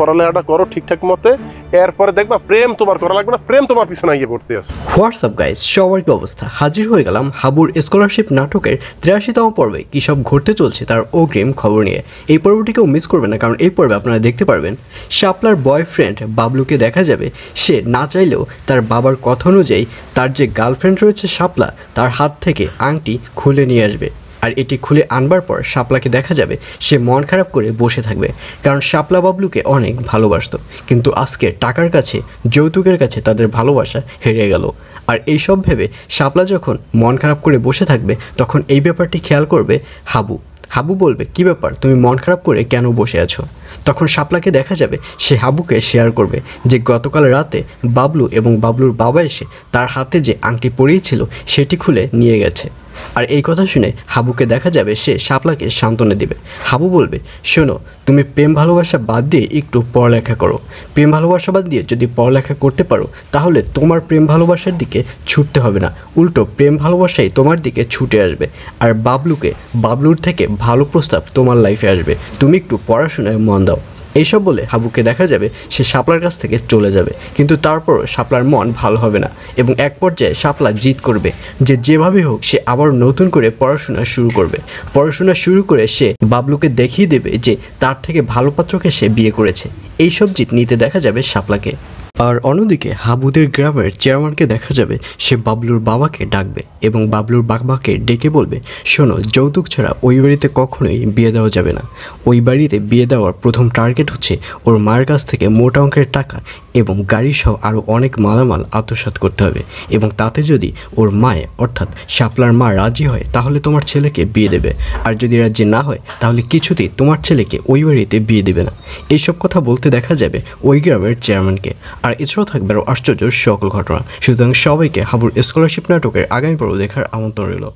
পড়ালেখাটা করো ঠিকঠাক মতে, এরপরে দেখবা প্রেম তোমার করা লাগবে না, প্রেম তোমার পিছনে গিয়ে পড়তে আছে। হোয়াটসঅ্যাপ গাইজ সবার কি অবস্থা। হাজির হয়ে গেলাম হাবুর স্কলারশিপ নাটকের তিরাশিতম পর্বে। কী সব ঘটতে চলছে তার অগ্রিম খবর নিয়ে। এই পর্বটিকেও মিস করবে না, কারণ এই পর্বে আপনারা দেখতে পারবেন শাপলার বয়ফ্রেন্ড বাবলুকে দেখা যাবে। সে না চাইলেও তার বাবার কথা অনুযায়ী তার যে গার্লফ্রেন্ড রয়েছে শাপলা, তার হাত থেকে আংটি খুলে নিয়ে আসবে। আর এটি খুলে আনবার পর শাপলাকে দেখা যাবে সে মন খারাপ করে বসে থাকবে, কারণ শাপলা বাবলুকে অনেক ভালোবাসত। কিন্তু আজকে টাকার কাছে, যৌতুকের কাছে তাদের ভালোবাসা হেরে গেল। আর এইসব ভেবে শাপলা যখন মন খারাপ করে বসে থাকবে, তখন এই ব্যাপারটি খেয়াল করবে হাবু। হাবু বলবে, কি ব্যাপার? তুমি মন খারাপ করে কেন বসে আছো? তখন শাপলাকে দেখা যাবে সে হাবুকে শেয়ার করবে যে গতকাল রাতে বাবলু এবং বাবলুর বাবা এসে তার হাতে যে আংটি পরিয়েছিল সেটি খুলে নিয়ে গেছে। আর এই কথা শুনে হাবুকে দেখা যাবে সে শাপলাকে সান্ত্বনা দিবে। হাবু বলবে, শোনো, তুমি প্রেম ভালোবাসা বাদ দিয়ে একটু পড়ালেখা করো। প্রেম ভালোবাসা বাদ দিয়ে যদি পড়ালেখা করতে পারো, তাহলে তোমার প্রেম ভালোবাসার দিকে ছুটতে হবে না। উল্টো, প্রেম ভালোবাসাই তোমার দিকে ছুটে আসবে। আর বাবলুকে বাবলুর থেকে ভালো প্রস্তাব তোমার লাইফে আসবে। তুমি একটু পড়াশোনায় মন দাও। এইসব বলে হাবুকে দেখা যাবে সে শাপলার কাছ থেকে চলে যাবে। কিন্তু তারপর শাপলার মন ভালো হবে না এবং এক পর্যায়ে শাপলা জিত করবে যে যেভাবে হোক সে আবার নতুন করে পড়াশোনা শুরু করবে। পড়াশোনা শুরু করে সে বাবলুকে দেখিয়ে দেবে যে তার থেকে ভালো পাত্রকে সে বিয়ে করেছে। এইসব জিত নিতে দেখা যাবে শাপলাকে। আর অন্যদিকে হাবুদের গ্রামের চেয়ারম্যানকে দেখা যাবে, সে বাবলুর বাবাকে ডাকবে এবং বাবলুর বাবাকে ডেকে বলবে, শোনো, যৌতুক ছাড়া ওই বাড়িতে কখনোই বিয়ে দেওয়া যাবে না। ওই বাড়িতে বিয়ে দেওয়ার প্রথম টার্গেট হচ্ছে ওর মায়ের কাছ থেকে মোটা অঙ্কের টাকা এবং গাড়ি সহ আরও অনেক মালামাল আত্মসাৎ করতে হবে এবং তাতে যদি ওর মায়ে অর্থাৎ শাপলার মা রাজি হয়, তাহলে তোমার ছেলেকে বিয়ে দেবে। আর যদি রাজি না হয়, তাহলে কিছুতেই তোমার ছেলেকে ওই বাড়িতে বিয়ে দেবে না। এইসব কথা বলতে দেখা যাবে ওই গ্রামের চেয়ারম্যানকে। আর এছাড়াও থাকবে আরও আশ্চর্য সকল ঘটনা। সুতরাং সবাইকে হাবুর স্কলারশিপ নাটকের আগামী পর্ব দেখার আমন্ত্রণ রইল।